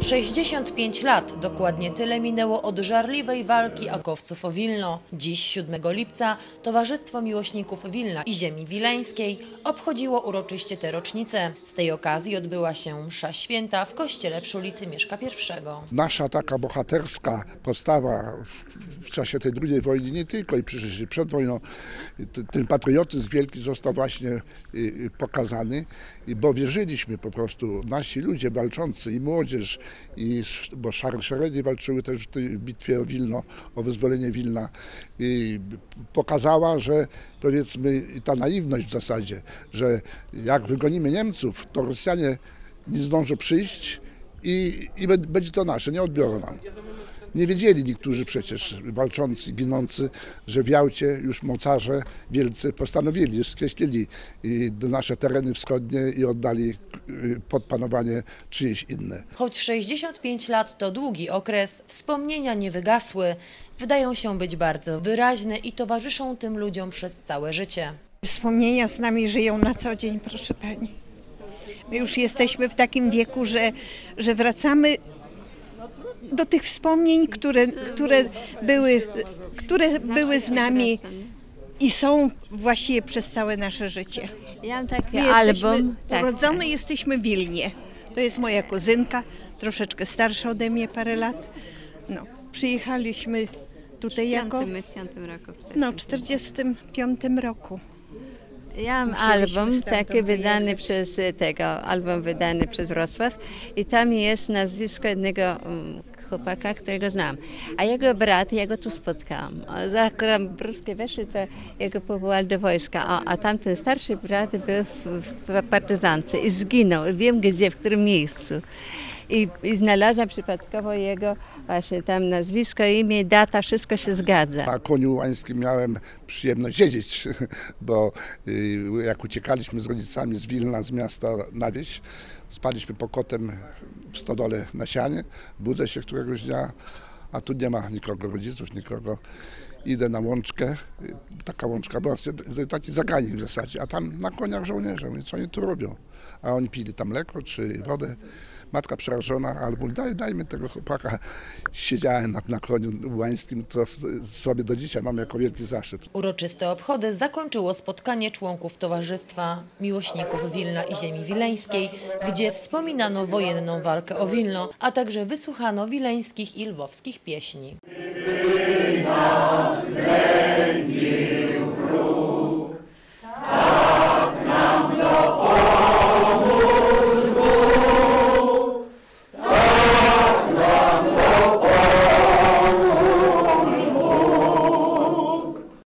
65 lat, dokładnie tyle minęło od żarliwej walki akowców o Wilno. Dziś, 7 lipca, Towarzystwo Miłośników Wilna i Ziemi Wileńskiej obchodziło uroczyście tę rocznicę. Z tej okazji odbyła się msza święta w kościele przy ulicy Mieszka I. nasza taka bohaterska postawa w, czasie tej II wojny, nie tylko i przecież przed wojną, ten patriotyzm wielki został właśnie y, y, pokazany, bo wierzyliśmy po prostu, nasi ludzie walczący i młodzież, i, bo szeregi walczyły też w bitwie o Wilno, o wyzwolenie Wilna, i pokazała, że powiedzmy ta naiwność w zasadzie, że jak wygonimy Niemców, to Rosjanie nie zdążą przyjść, i, i bę- będzie to nasze, nie odbiorą nam. Nie wiedzieli niektórzy przecież walczący, ginący, że w Jałcie już mocarze wielcy postanowili, skreślili nasze tereny wschodnie i oddali y, pod panowanie czyjeś inne. Choć 65 lat to długi okres, wspomnienia nie wygasły, wydają się być bardzo wyraźne i towarzyszą tym ludziom przez całe życie. Wspomnienia z nami żyją na co dzień, proszę pani. My już jesteśmy w takim wieku, że, że wracamy do tych wspomnień, które, które, były, które były z nami i są właściwie przez całe nasze życie. Ja mam taki My album. Tak, urodzone jesteśmy w Wilnie. To jest moja kuzynka, troszeczkę starsza ode mnie parę lat. No, przyjechaliśmy tutaj w jako w piątym roku. no, w 45 roku. Ja mam album taki wydany przez y, tego, album wydany przez Wrocław i tam jest nazwisko jednego mm, chłopaka, którego znam. A jego brat, ja go tu spotkałam. Akurat bruskie weszły, to jego powołali do wojska, a, a tamten starszy brat był w, w partyzance i zginął. Wiem gdzie, w którym miejscu. I, I znalazłam przypadkowo jego właśnie tam nazwisko, imię, data, wszystko się zgadza. Na koniu łańskim miałem przyjemność siedzieć, bo y, jak uciekaliśmy z rodzicami z Wilna, z miasta na wieś, spaliśmy pokotem w stodole na sianie, budzę się któregoś dnia, a tu nie ma nikogo, rodziców, nikogo. Idę na łączkę, taka łączka była, taki zaganik w zasadzie, a tam na koniach żołnierze, mówię, co oni tu robią? A oni pili tam mleko czy wodę. Matka przerażona, mówi, daj, dajmy tego chłopaka. Siedziałem na, na koniu łańskim, to sobie do dzisiaj mam jako wielki zaszczyt. Uroczyste obchody zakończyło spotkanie członków Towarzystwa Miłośników Wilna i Ziemi Wileńskiej, gdzie wspominano wojenną walkę o Wilno, a także wysłuchano wileńskich i lwowskich pieśni.